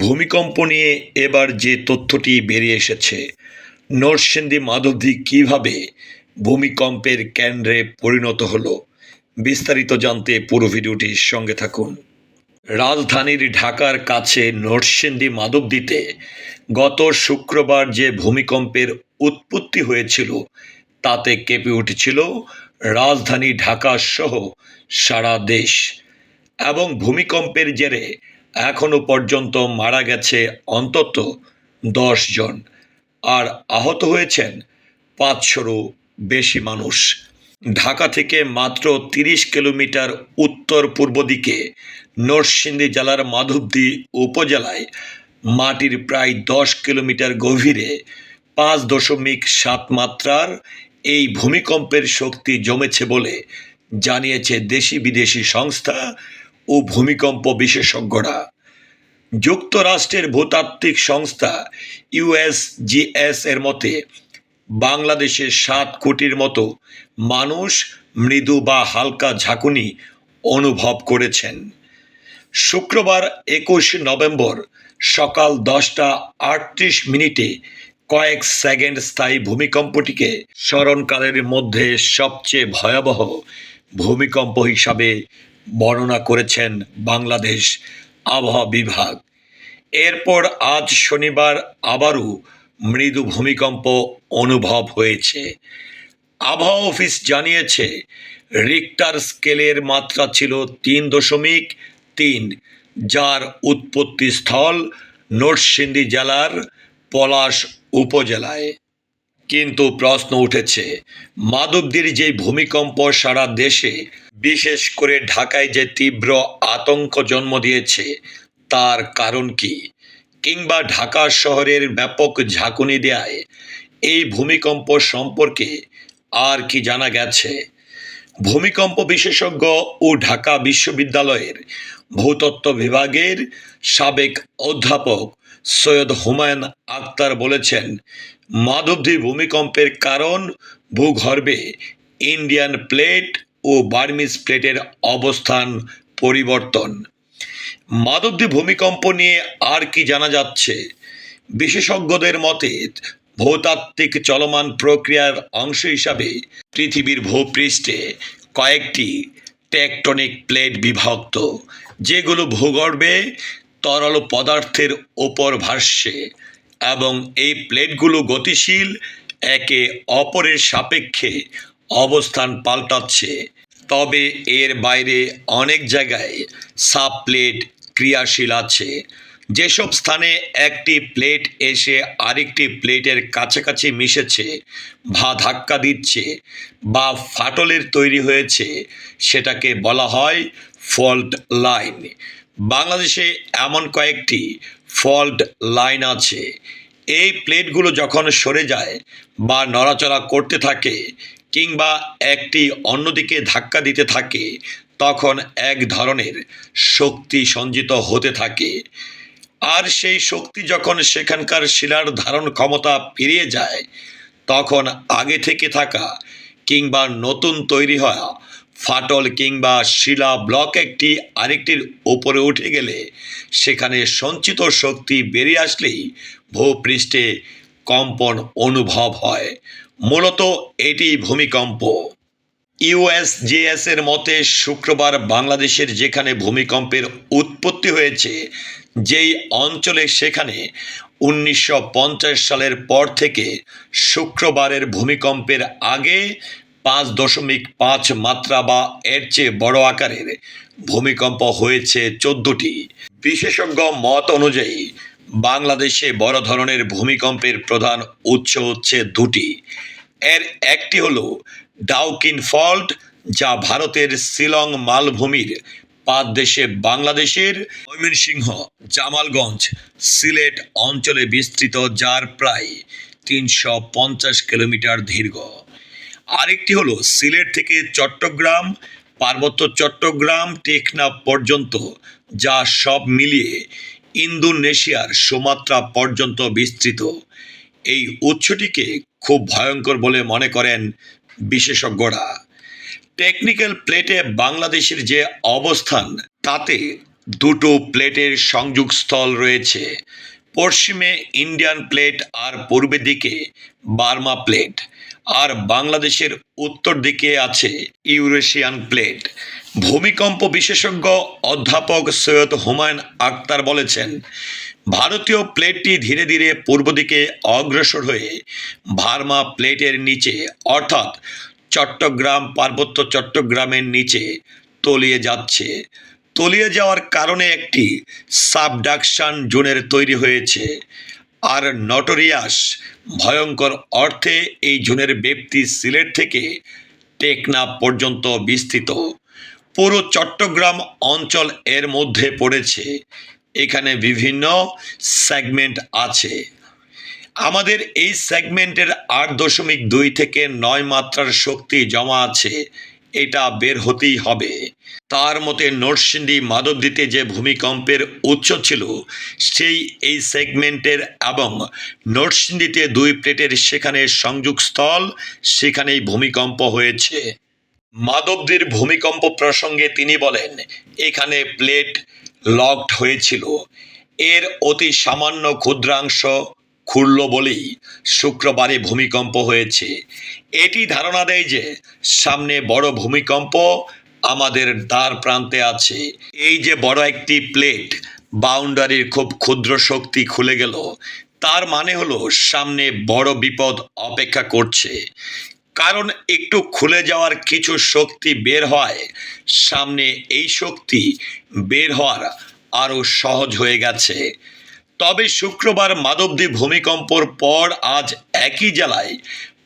ভূমিকম্প নিয়ে এবার যে তথ্যটি বেরিয়ে এসেছে, নরসিংদী মাধবদী কীভাবে ভূমিকম্পের কেন্দ্রে পরিণত হলো, বিস্তারিত জানতে পুরো ভিডিওটির সঙ্গে থাকুন। রাজধানীর ঢাকার কাছে নরসিংদী মাধবদীতে গত শুক্রবার যে ভূমিকম্পের উৎপত্তি হয়েছিল, তাতে কেঁপে উঠেছিল রাজধানী ঢাকা সহ সারা দেশ। এবং ভূমিকম্পের জেরে এখনও পর্যন্ত মারা গেছে অন্তত দশ জন, আর আহত হয়েছেন পাঁচশোরও বেশি মানুষ। ঢাকা থেকে মাত্র তিরিশ কিলোমিটার উত্তর পূর্ব দিকে নরসিংদী জেলার মাধবদী উপজেলায় মাটির প্রায় দশ কিলোমিটার গভীরে পাঁচ দশমিক সাত মাত্রার এই ভূমিকম্পের শক্তি জমেছে বলে জানিয়েছে দেশি বিদেশি সংস্থা ও ভূমিকম্প বিশেষজ্ঞরা। যুক্তরাষ্ট্রের ভূতাত্ত্বিক সংস্থা ইউএসজিএস এর মতে, বাংলাদেশে সাত কোটির মতো মানুষ মৃদু বা হালকা ঝাঁকুনি অনুভব করেছেন। শুক্রবার একুশ নভেম্বর সকাল দশটা আটত্রিশ মিনিটে কয়েক সেকেন্ড স্থায়ী ভূমিকম্পটিকে স্মরণকালের মধ্যে সবচেয়ে ভয়াবহ ভূমিকম্প হিসাবে বর্ণনা করেছেন বাংলাদেশ আবহাওয়া বিভাগ। এরপর আজ শনিবার আবারও মৃদু ভূমিকম্প অনুভব হয়েছে। আবহাওয়া অফিস জানিয়েছে, রিক্টার স্কেলের মাত্রা ছিল তিন দশমিক তিন, যার উৎপত্তি স্থল নরসিংদী জেলার পলাশ উপজেলায়। কিন্তু প্রশ্ন উঠেছে, মাধবদীর যে ভূমিকম্প সারা দেশে বিশেষ করে ঢাকায় যে তীব্র আতঙ্ক জন্ম দিয়েছে, তার কারণ কি? কিংবা ঢাকা শহরের ব্যাপক ঝাঁকুনি দেয় এই ভূমিকম্প সম্পর্কে আর কি জানা গেছে? ভূমিকম্প বিশেষজ্ঞ ও ঢাকা বিশ্ববিদ্যালয়ের ভূতত্ত্ব বিভাগের সাবেক অধ্যাপক সৈয়দ হুমায়ুন আক্তার বলেছেন, মাধবদী ভূমিকম্পের কারণ ভূগর্ভে ইন্ডিয়ান প্লেট ও বার্মিজ প্লেটের অবস্থান পরিবর্তন। মাধবদী ভূমিকম্প নিয়ে আর কি জানা যাচ্ছে? বিশেষজ্ঞদের মতে, ভূতাত্ত্বিক চলমান প্রক্রিয়ার অংশ হিসাবে পৃথিবীর ভূপৃষ্ঠে কয়েকটি টেকটনিক প্লেট বিভক্ত, যেগুলো ভূগর্ভে তরল পদার্থের ওপর ভাসছে এবং এই প্লেটগুলো গতিশীল, একে অপরের সাপেক্ষে অবস্থান পাল্টাচ্ছে। তবে এর বাইরে অনেক জায়গায় সাব প্লেট ক্রিয়াশীল আছে। যেসব স্থানে একটি প্লেট এসে আরেকটি প্লেটের কাছাকাছি মিশেছে, বা ধাক্কা দিচ্ছে, বা ফাটলের তৈরি হয়েছে, সেটাকে বলা হয় ফল্ট লাইন। বাংলাদেশে এমন কয়েকটি ফল্ট লাইন আছে। এই প্লেটগুলো যখন সরে যায় বা নড়াচড়া করতে থাকে কিংবা একটি অন্যদিকে ধাক্কা দিতে থাকে, তখন এক ধরনের শক্তি সঞ্চিত হতে থাকে। আর সেই শক্তি যখন সেখানকার শিলার ধারণ ক্ষমতা ফিরিয়ে যায়, তখন আগে থেকে থাকা কিংবা নতুন তৈরি হওয়া ফাটল কিংবা শিলা ব্লক একটি আরেকটির ওপরে উঠে গেলে, সেখানে সঞ্চিত শক্তি বেরিয়ে আসলেই ভূপৃষ্ঠে কম্পন অনুভব হয়। মূলত এটি ভূমিকম্প। ইউএসজিএস এর মতে শুক্রবার বাংলাদেশের যেখানে ভূমিকম্পের উৎপত্তি হয়েছে, যেই অঞ্চলে সেখানে উনিশশো পঞ্চাশ সালের পর থেকে শুক্রবারের ভূমিকম্পের আগে পাঁচ দশমিক পাঁচ মাত্রা বা এর চেয়ে বড় আকারের ভূমিকম্প হয়েছে চোদ্দটি। বিশেষজ্ঞ মত অনুযায়ী, বাংলাদেশে বড় ধরনের ভূমিকম্পের প্রধান উৎস হচ্ছে দুটি। এর একটি হল ডাউকিন ফল্ট, যা ভারতের শিলং মালভূমির পাদদেশে বাংলাদেশের ময়মনসিংহ, জামালগঞ্জ, সিলেট অঞ্চলে বিস্তৃত, যার প্রায় তিনশো পঞ্চাশ কিলোমিটার দীর্ঘ। আরেকটি হলো সিলেট থেকে চট্টগ্রাম, পার্বত্য চট্টগ্রাম, টেকনাফ পর্যন্ত, যা সব মিলিয়ে ইন্দোনেশিয়ার সুমাত্রা পর্যন্ত বিস্তৃত। এই উৎসটিকে খুব ভয়ঙ্কর বলে মনে করেন বিশেষজ্ঞরা। টেকনিক্যাল প্লেটে বাংলাদেশের যে অবস্থান, তাতে দুটো প্লেটের সংযোগস্থল রয়েছে। পশ্চিমে ইন্ডিয়ান প্লেট আর পূর্বের দিকে বার্মা প্লেট। আর বাংলাদেশের উত্তর দিকে আছে ইউরেশিয়ান প্লেট। ভূমিকম্প বিশেষজ্ঞ অধ্যাপক সৈয়দ হুমায়ুন আক্তার বলেছেন ভারতীয় প্লেটটি ধীরে ধীরে পূর্ব দিকে অগ্রসর হয়ে ভার্মা প্লেটের নিচে, অর্থাৎ চট্টগ্রাম পার্বত্য চট্টগ্রামের নিচে তলিয়ে যাচ্ছে। তলিয়ে যাওয়ার কারণে একটি সাবডাকশান জোনের তৈরি হয়েছে। আর নটোরিয়াস ভয়ঙ্কর অর্থে এই জোনের ব্যাপ্তি সিলেট থেকে টেকনাফ পর্যন্ত বিস্তৃত। পুরো চট্টগ্রাম অঞ্চল এর মধ্যে পড়েছে এখানে বিভিন্ন সেগমেন্ট আছে। আমাদের এই সেগমেন্টের আট দশমিক দুই থেকে নয় মাত্রার শক্তি জমা আছে, এটা বের হতেই হবে। তার মতে নরসিংদী মাধবদীতে যে ভূমিকম্পের উচ্চ ছিল, সেই এই সেগমেন্টের এবং নরসিংদীতে দুই প্লেটের সেখানে সংযোগস্থল সেখানেই ভূমিকম্প হয়েছে। মাধবদীর ভূমিকম্প প্রসঙ্গে তিনি বলেন, এখানে প্লেট লকড হয়েছিল। এর অতি সামান্য ক্ষুদ্রাংশ খুলল বলেই শুক্রবারে ভূমিকম্প হয়েছে। এটি ধারণা দেয় যে সামনে বড় ভূমিকম্প আমাদের দ্বার প্রান্তে আছে। এই যে বড় একটি প্লেট বাউন্ডারির খুব ক্ষুদ্র শক্তি খুলে গেল, তার মানে হলো সামনে বড় বিপদ অপেক্ষা করছে। কারণ একটু খুলে যাওয়ার কিছু শক্তি বের হয়, সামনে এই শক্তি বের হওয়ার আরও সহজ হয়ে গেছে। তবে শুক্রবার মাধবদী ভূমিকম্পর পর আজ একই জেলায়,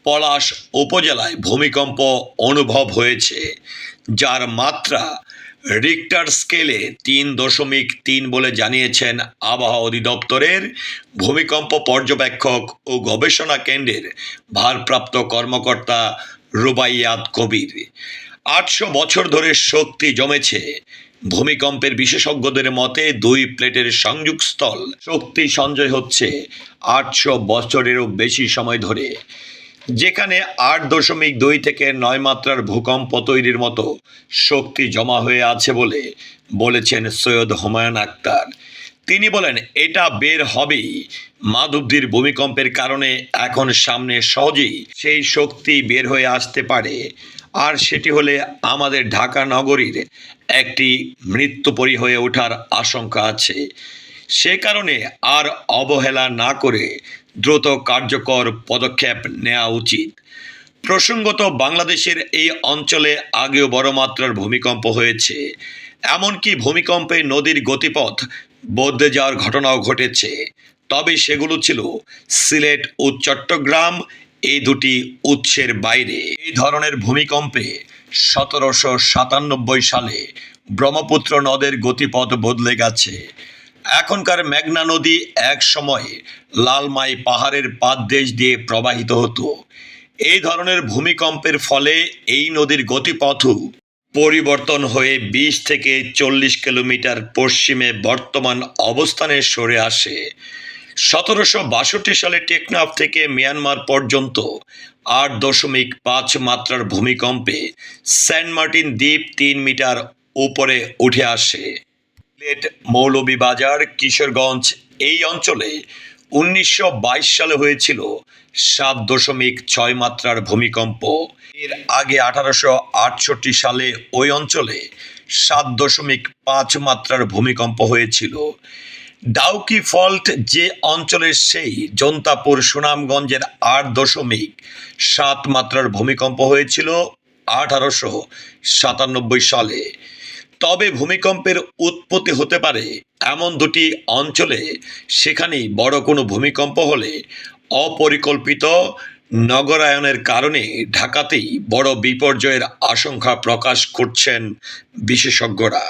পলাশ উপজেলায় ভূমিকম্প অনুভব হয়েছে, যার মাত্রা রিক্টার স্কেলে তিন দশমিক তিন বলে জানিয়েছেন আবহাওয়া অধিদপ্তরের ভূমিকম্প পর্যবেক্ষক ও গবেষণা কেন্দ্রের ভারপ্রাপ্ত কর্মকর্তা রুবাইয়াত কবির। আটশো বছর ধরে শক্তি জমেছে। ভূমিকম্পের বিশেষজ্ঞদের মতে দুই প্লেটের সংযোগস্থল শক্তি সঞ্চয় হচ্ছে আটশো বছরেরও বেশি সময় ধরে। যেখানে আট দশমিক দুই থেকে নয় মাত্রার ভূকম্প তৈরির মতো শক্তি জমা হয়ে আছে বলে বলেছেন সৈয়দ হুমায়ুন আক্তার। তিনি বলেন, এটা বের হবেই। মাধবদীর ভূমিকম্পের কারণে এখন সামনে সহজেই সেই শক্তি বের হয়ে আসতে পারে। আর সেটি হলে আমাদের ঢাকা নগরীর একটি মৃত্যুপরী হয়ে ওঠার আশঙ্কা আছে। সে কারণে আর অবহেলা না করে দ্রুত কার্যকর পদক্ষেপ নেওয়া উচিত। প্রসঙ্গত, বাংলাদেশের এই অঞ্চলে আগেও বড় মাত্রার ভূমিকম্প হয়েছে। এমনকি ভূমিকম্পে নদীর গতিপথ বদলে যাওয়ার ঘটনাও ঘটেছে। তবে সেগুলো ছিল সিলেট ও চট্টগ্রাম, এই দুটি উৎসের বাইরে। এই ধরনের ভূমিকম্পে সতেরোশো সাতানব্বই সালে ব্রহ্মপুত্র নদের গতিপথ বদলে গেছে। এখনকার মেঘনা নদী এক সময়ে লালমাই পাহাড়ের পাদদেশ দিয়ে প্রবাহিত হতো। এই ধরনের ভূমিকম্পের ফলে এই নদীর গতিপথও পরিবর্তন হয়ে বিশ থেকে চল্লিশ কিলোমিটার পশ্চিমে বর্তমান অবস্থানে সরে আসে। সতেরোশো বাষট্টি সালে টেকনাফ থেকে মিয়ানমার পর্যন্ত আট দশমিক পাঁচ মাত্রার ভূমিকম্পে সেন্ট মার্টিন দ্বীপ তিন মিটার উপরে উঠে আসে। সিলেট মৌলভীবাজার কিশোরগঞ্জ এই অঞ্চলে উনিশশো বাইশ সালে হয়েছিল সাত দশমিক ছয় মাত্রার ভূমিকম্প। এর আগে আঠারোশো আটষট্টি সালে ওই অঞ্চলে সাত দশমিক পাঁচ মাত্রার ভূমিকম্প হয়েছিল। ডাউকি ফল্ট যে অঞ্চলের সেই জন্তাপুর সুনামগঞ্জের আট দশমিক সাত মাত্রার ভূমিকম্প হয়েছিল আঠারোশো সাতানব্বই সালে। তবে ভূমিকম্পের উৎপত্তি হতে পারে। এমন দুটি অঞ্চলে সেখানেই বড় কোনো ভূমিকম্প হলে অপরিকল্পিত নগরায়নের কারণে ঢাকাতেই বড় বিপর্যয়ের আশঙ্কা প্রকাশ করছেন বিশেষজ্ঞরা।